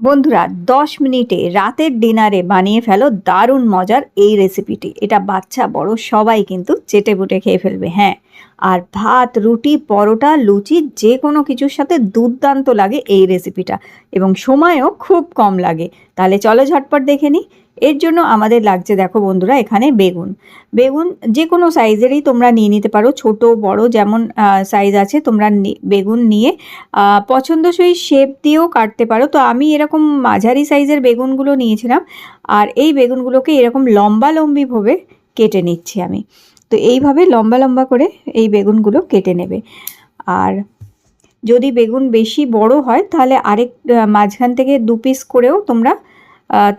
বন্ধুরা, দশ মিনিটে রাতের ডিনারে বানিয়ে ফেলো দারুণ মজার এই রেসিপিটি। এটা বাচ্চা, বড়, সবাই কিন্তু চেটে বুটে খেয়ে ফেলবে হ্যাঁ। আর ভাত, রুটি, পরোটা, লুচি যে কোনো কিছুর সাথে দুর্দান্ত লাগে এই রেসিপিটা এবং সময়ও খুব কম লাগে। তাহলে চলো ঝটপট দেখে নিই। এর জন্য আমাদের লাগছে, দেখো বন্ধুরা, এখানে বেগুন। বেগুন যে কোনো সাইজেরই তোমরা নিয়ে নিতে পারো, ছোট, বড়, যেমন সাইজ আছে, তোমরা বেগুন নিয়ে পছন্দসই শেপ দিয়েও কাটতে পারো। তো আমি এরকম মাঝারি সাইজের বেগুনগুলো নিয়েছিলাম, আর এই বেগুনগুলোকে এরকম লম্বা লম্বিভাবে কেটে নিচ্ছি আমি। তো এইভাবে লম্বা লম্বা করে এই বেগুনগুলো কেটে নেবে। আর যদি বেগুন বেশি বড় হয়, তাহলে আরেক মাঝখান থেকে দু পিস করেও তোমরা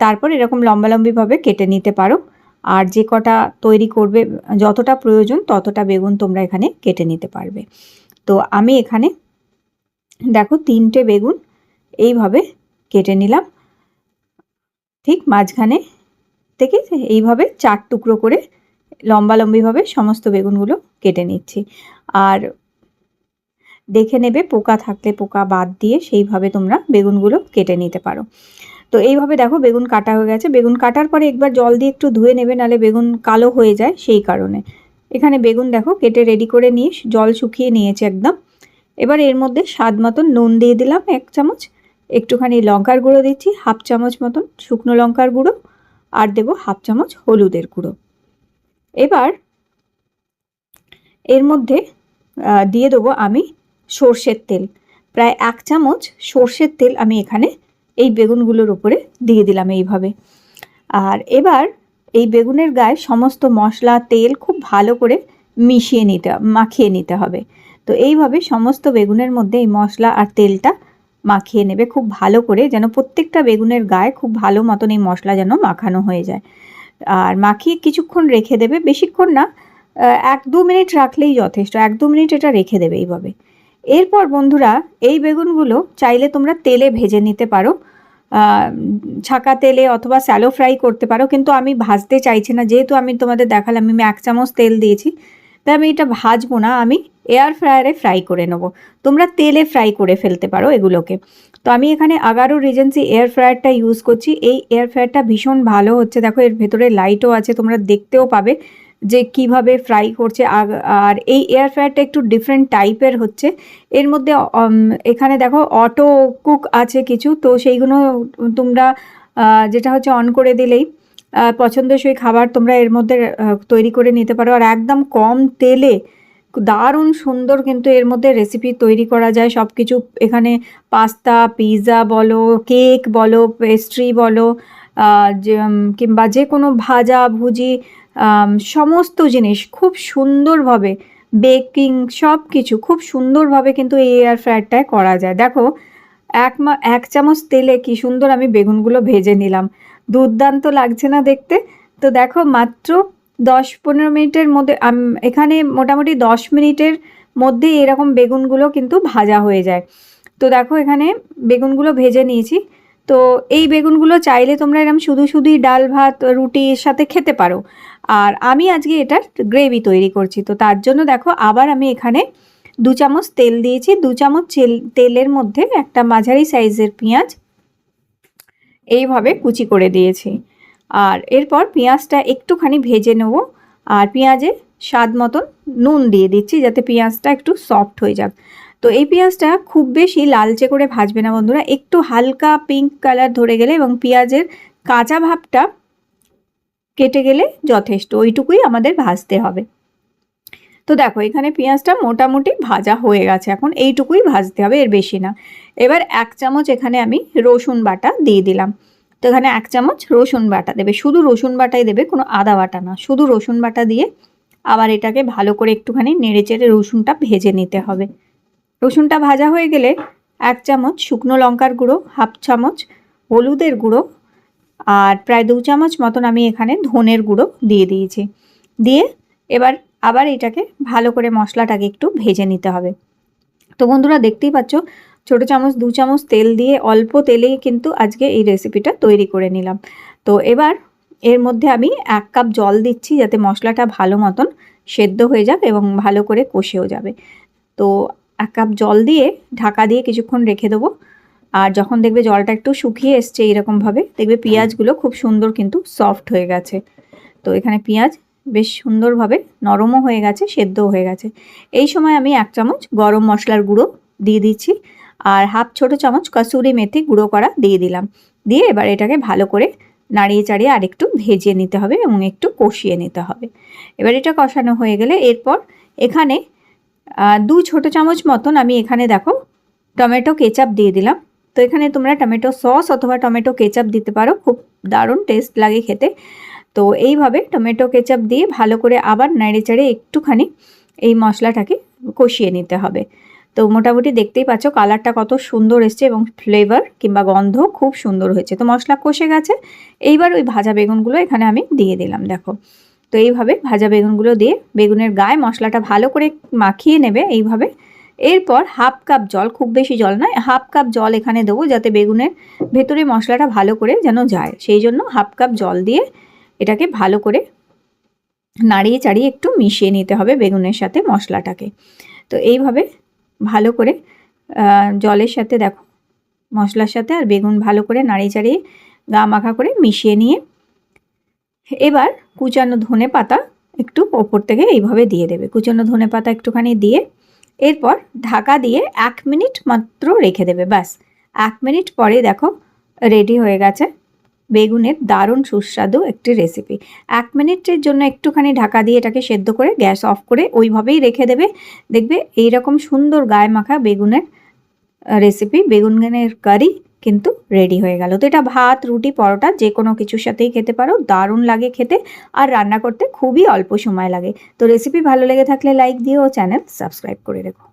তারপর এরকম লম্বালম্বিভাবে কেটে নিতে পারো। আর যে কটা তৈরি করবে, যতটা প্রয়োজন ততটা বেগুন তোমরা এখানে কেটে নিতে পারবে। তো আমি এখানে দেখো তিনটে বেগুন এইভাবে কেটে নিলাম। ঠিক মাঝখানে থেকে এইভাবে চার টুকরো করে লম্বালম্বিভাবে সমস্ত বেগুনগুলো কেটে নিচ্ছি। আর দেখে নেবে, পোকা থাকলে পোকা বাদ দিয়ে সেইভাবে তোমরা বেগুনগুলো কেটে নিতে পারো। তো এইভাবে দেখো বেগুন কাটা হয়ে গেছে। বেগুন কাটার পরে একবার জল দিয়ে একটু ধুয়ে নেবে নাহলে বেগুন কালো হয়ে যায় সেই কারণে। এখানে বেগুন দেখো কেটে রেডি করে নিয়ে জল শুকিয়ে নিয়েছে একদম। এবার এর মধ্যে স্বাদ মতন নুন দিয়ে দিলাম এক চামচ। একটুখানি লঙ্কার গুঁড়ো দিচ্ছি, হাফ চামচ মতন শুকনো লঙ্কার গুঁড়ো আর দেবো হাফ চামচ হলুদের গুঁড়ো। এবার এর মধ্যে দিয়ে দেবো আমি সর্ষের তেল। প্রায় এক চামচ সর্ষের তেল আমি এখানে এই বেগুনগুলোর উপরে দিয়ে দিলাম এইভাবে। আর এবার এই বেগুনের গায়ে সমস্ত মশলা, তেল খুব ভালো করে মিশিয়ে নিতে মাখিয়ে নিতে হবে। তো এইভাবে সমস্ত বেগুনের মধ্যে এই মশলা আর তেলটা মাখিয়ে নেবে। খুব ভালো করে যেন প্রত্যেকটা বেগুনের গায়ে খুব ভালো মতন এই মশলা যেন মাখানো হয়ে যায়। আর মাখিয়ে কিছুক্ষণ রেখে দেবে। বেশিক্ষণ না এক দু মিনিট রাখলেই যথেষ্ট। এক দু মিনিট এটা রেখে দেবে এইভাবে। এরপর বন্ধুরা, এই বেগুনগুলো চাইলে তোমরা তেলে ভেজে নিতে পারো। ছাকা তেলে অথবা স্যালো ফ্রাই করতে পারো, কিন্তু আমি ভাজতে চাইছি না। যেহেতু আমি তোমাদের দেখালাম, আমি এক চামচ তেল দিয়েছি, তাই আমি এটা ভাজবো না, আমি এয়ার ফ্রায়ারে ফ্রাই করে নেব। তোমরা তেলে ফ্রাই করে ফেলতে পারো এগুলোকে। তো আমি এখানে আগারো রিজেন্সি এয়ার ফ্রায়ারটা ইউজ করছি। এই এয়ার ফ্রায়ারটা ভীষণ ভালো হচ্ছে। দেখো, এর ভেতরে লাইটও আছে, তোমরা দেখতেও পাবে। যে কীভাবে ফ্রাই করছে, আর এই এয়ার ফ্রায়ারটা একটু ডিফারেন্ট টাইপের হচ্ছে। এর মধ্যে এখানে দেখো অটো কুক আছে কিছু, তো সেইগুলো তোমরা যেটা হচ্ছে অন করে দিলেই পছন্দসই খাবার তোমরা এর মধ্যে তৈরি করে নিতে পারো। আর একদম কম তেলে, দারুণ সুন্দর কিন্তু এর মধ্যে রেসিপি তৈরি করা যায়। সব কিছু এখানে পাস্তা পিৎজা বলো কেক বলো পেস্ট্রি বলো কিংবা যে কোনো ভাজা, ভুজি সমস্ত জিনিস খুব সুন্দরভাবে বেকিং সব কিছু খুব সুন্দরভাবে কিন্তু এই এয়ার ফ্রায়ারটায় করা যায়। দেখো, এক মা, এক চামচ তেলে কি সুন্দর আমি বেগুনগুলো ভেজে নিলাম। দুর্দান্ত লাগছে না দেখতে? তো দেখো, মাত্র দশ পনেরো মিনিটের মধ্যে এখানে মোটামুটি দশ মিনিটের মধ্যে এরকম বেগুনগুলো কিন্তু ভাজা হয়ে যায়। তো দেখো, এখানে বেগুনগুলো ভেজে নিয়েছি। তো এই বেগুনগুলো চাইলে তোমরা এরকম শুধু শুধুই ডাল ভাত রুটির সাথে খেতে পারো। আর আমি আজকে এটার গ্রেভি তৈরি করছি। তো তার জন্য দেখো, আবার আমি এখানে দু চামচ তেল দিয়েছি। দু চামচ তেলের মধ্যে একটা মাঝারি সাইজের পেঁয়াজ এইভাবে কুচি করে দিয়েছি। আর এরপর পেঁয়াজটা একটুখানি ভেজে নেব। আর পেঁয়াজে স্বাদ মতন নুন দিয়ে দিচ্ছি যাতে পেঁয়াজটা একটু সফট হয়ে যাক। তো এই পেঁয়াজটা খুব বেশি লালচে করে ভাজবে না বন্ধুরা। একটু হালকা পিঙ্ক কালার ধরে গেলে এবং পেঁয়াজের কাঁচা ভাবটা কেটে গেলে যথেষ্ট, ওইটুকুই আমাদের ভাজতে হবে। তো দেখো, এখানে পেঁয়াজটা মোটামুটি ভাজা হয়ে গেছে, এখন এইটুকুই ভাজতে হবে, এর বেশি না। এবার এক চামচ এখানে আমি রসুন বাটা দিয়ে দিলাম। তো এখানে এক চামচ রসুন বাটা দেবে, শুধু রসুন বাটাই দেবে, কোনো আদা বাটা না, শুধু রসুন বাটা দিয়ে আবার এটাকে ভালো করে একটুখানি নেড়ে চেড়ে রসুনটা ভেজে নিতে হবে। রসুনটা ভাজা হয়ে গেলে এক চামচ শুকনো লঙ্কার গুঁড়ো, হাফ চামচ হলুদের গুঁড়ো আর প্রায় দু চামচ মতন আমি এখানে ধনের গুঁড়ো দিয়ে দিয়েছি। দিয়ে এবার আবার এটাকে ভালো করে মশলাটাকে একটু ভেজে নিতে হবে। তো বন্ধুরা দেখতেই পাচ্ছ, ছোটো চামচ, দু চামচ তেল দিয়ে অল্প তেলেই কিন্তু আজকে এই রেসিপিটা তৈরি করে নিলাম। তো এবার এর মধ্যে আমি এক কাপ জল দিচ্ছি যাতে মশলাটা ভালো মতন সেদ্ধ হয়ে যাক এবং ভালো করে কষেও যাবে। তো এক কাপ জল দিয়ে ঢাকা দিয়ে কিছুক্ষণ রেখে দেবো। আর যখন দেখবে জলটা একটু শুকিয়ে এসছে এইরকমভাবে দেখবে পেঁয়াজগুলো খুব সুন্দর কিন্তু সফট হয়ে গেছে। তো এখানে পেঁয়াজ বেশ সুন্দরভাবে নরমও হয়ে গেছে সেদ্ধও হয়ে গেছে। এই সময় আমি এক চামচ গরম মশলার গুঁড়ো দিয়ে দিচ্ছি আর হাফ ছোট চামচ কসুরি মেথি গুঁড়ো করা দিয়ে দিলাম। দিয়ে এবার এটাকে ভালো করে নাড়িয়ে চাড়িয়ে আরেকটু ভেজে নিতে হবে এবং একটু কষিয়ে নিতে হবে। এবার এটা কষানো হয়ে গেলে এরপর এখানে দু ছোট চামচ মতন আমি এখানে দেখো টমেটো কেচাপ দিয়ে দিলাম। তো এখানে তোমরা টমেটো সস অথবা টমেটো কেচাপ দিতে পারো। খুব দারুণ টেস্ট লাগে খেতে। তো এইভাবে টমেটো কেচাপ দিয়ে ভালো করে আবার নেড়ে চেড়ে একটুখানি এই মশলাটাকে কষিয়ে নিতে হবে। তো মোটামুটি দেখতেই পাচ্ছ কালারটা কত সুন্দর এসছে এবং ফ্লেভার কিংবা গন্ধ খুব সুন্দর হয়েছে। তো মশলা কষে গেছে। এইবার ওই ভাজা বেগুনগুলো এখানে আমি দিয়ে দিলাম, দেখো। তো এইভাবে ভাজা বেগুনগুলো দিয়ে বেগুনের গায়ে মশলাটা ভালো করে মাখিয়ে নেবে। এইভাবে এরপর হাফ কাপ জল, খুব বেশি জল নয়, হাফ কাপ জল এখানে দেবো যাতে বেগুনের ভেতরে মশলাটা ভালো করে যেন যায়। সেই জন্য হাফ কাপ জল দিয়ে এটাকে ভালো করে নাড়িয়ে চাড়িয়ে একটু মিশিয়ে নিতে হবে বেগুনের সাথে মশলাটাকে। তো এইভাবে ভালো করে জলের সাথে দেখো, মশলার সাথে আর বেগুন ভালো করে নাড়িয়ে চাড়িয়ে গা মাখা করে মিশিয়ে নিয়ে এবার কুচানো ধনে পাতা একটু ওপর থেকে এইভাবে দিয়ে দেবে। কুচানো ধনে পাতা একটুখানি দিয়ে এরপর ঢাকা দিয়ে এক মিনিট মাত্র রেখে দেবে, ব্যাস। এক মিনিট পরে দেখো রেডি হয়ে গেছে। বেগুনের দারুণ সুস্বাদু একটি রেসিপি এক মিনিটের জন্য একটুখানি ঢাকা দিয়ে এটাকে সেদ্ধ করে, গ্যাস অফ করে ওইভাবেই রেখে দেবে। দেখবে এইরকম সুন্দর গায়ে মাখা বেগুনের রেসিপি বেগুনের কারি কিন্তু রেডি হয়ে গেল। তো এটা ভাত, রুটি, পরোটা যে কোনো কিছুর সাথেই খেতে পারো। দারুণ লাগে খেতে আর রান্না করতে খুবই অল্প সময় লাগে। তো রেসিপি ভালো লেগে থাকলে লাইক দিও ও চ্যানেল সাবস্ক্রাইব করে রেখো।